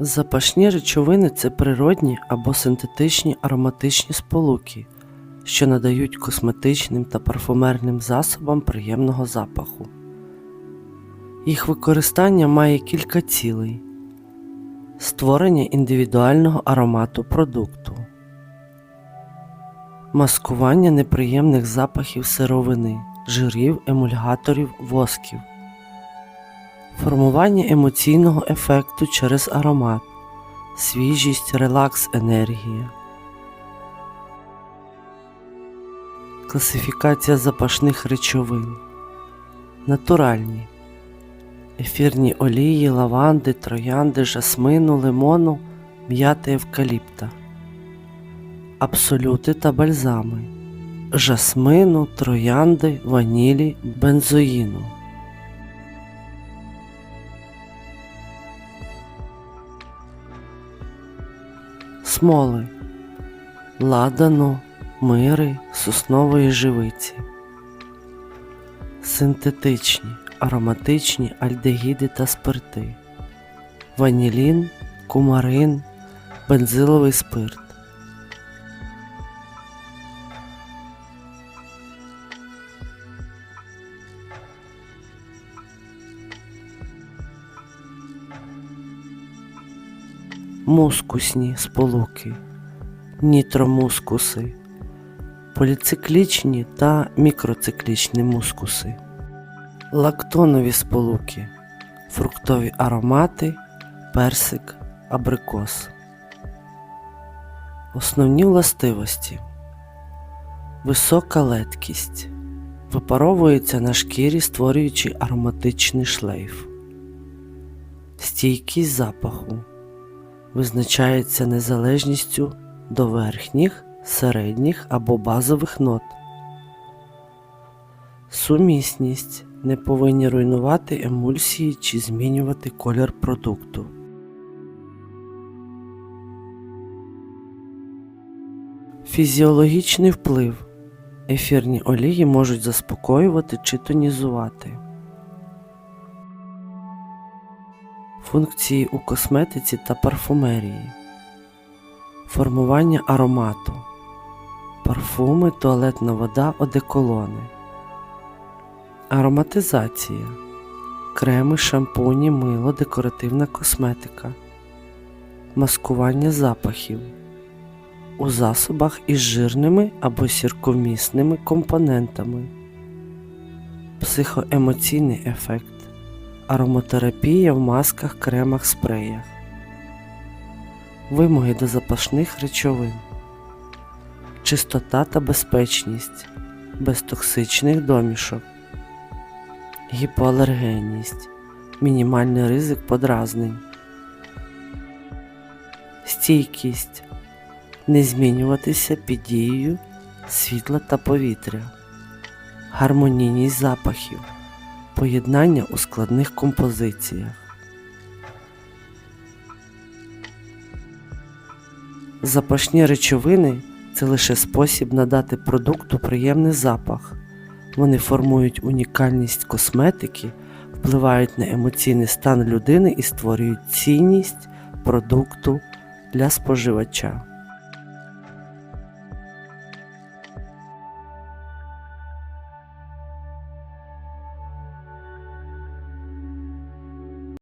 Запашні речовини це природні або синтетичні ароматичні сполуки, що надають косметичним та парфумерним засобам приємного запаху. Їх використання має кілька цілей: створення індивідуального аромату продукту, маскування неприємних запахів сировини, жирів, емульгаторів, восків. Формування емоційного ефекту через аромат, свіжість, релакс, енергія. Класифікація запашних речовин. Натуральні. Ефірні олії, лаванди, троянди, жасмину, лимону, м'яти евкаліпта. Абсолюти та бальзами. Жасмину, троянди, ванілі, бензоїну. Смоли, ладану, мири, соснової живиці, синтетичні, ароматичні альдегіди та спирти, ванілін, кумарин, бензиловий спирт. Мускусні сполуки, нітромускуси, поліциклічні та мікроциклічні мускуси, лактонові сполуки, фруктові аромати, персик, абрикос. Основні властивості висока леткість. Випаровується на шкірі, створюючи ароматичний шлейф. Стійкість запаху визначається незалежністю до верхніх, середніх або базових нот. Сумісність не повинні руйнувати емульсії чи змінювати колір продукту. Фізіологічний вплив. Ефірні олії можуть заспокоювати чи тонізувати. Функції у косметиці та парфумерії, формування аромату, парфуми, туалетна вода, одеколони, ароматизація, креми, шампуні, мило, декоративна косметика, маскування запахів. У засобах із жирними або сірковмісними компонентами, психоемоційний ефект ароматерапія в масках, кремах, спреях, вимоги до запашних речовин, чистота та безпечність, без токсичних домішок, гіпоалергенність, мінімальний ризик подразнень, стійкість, не змінюватися під дією світла та повітря, гармонійність запахів поєднання у складних композиціях. Запашні речовини це лише спосіб надати продукту приємний запах. Вони формують унікальність косметики, впливають на емоційний стан людини і створюють цінність продукту для споживача.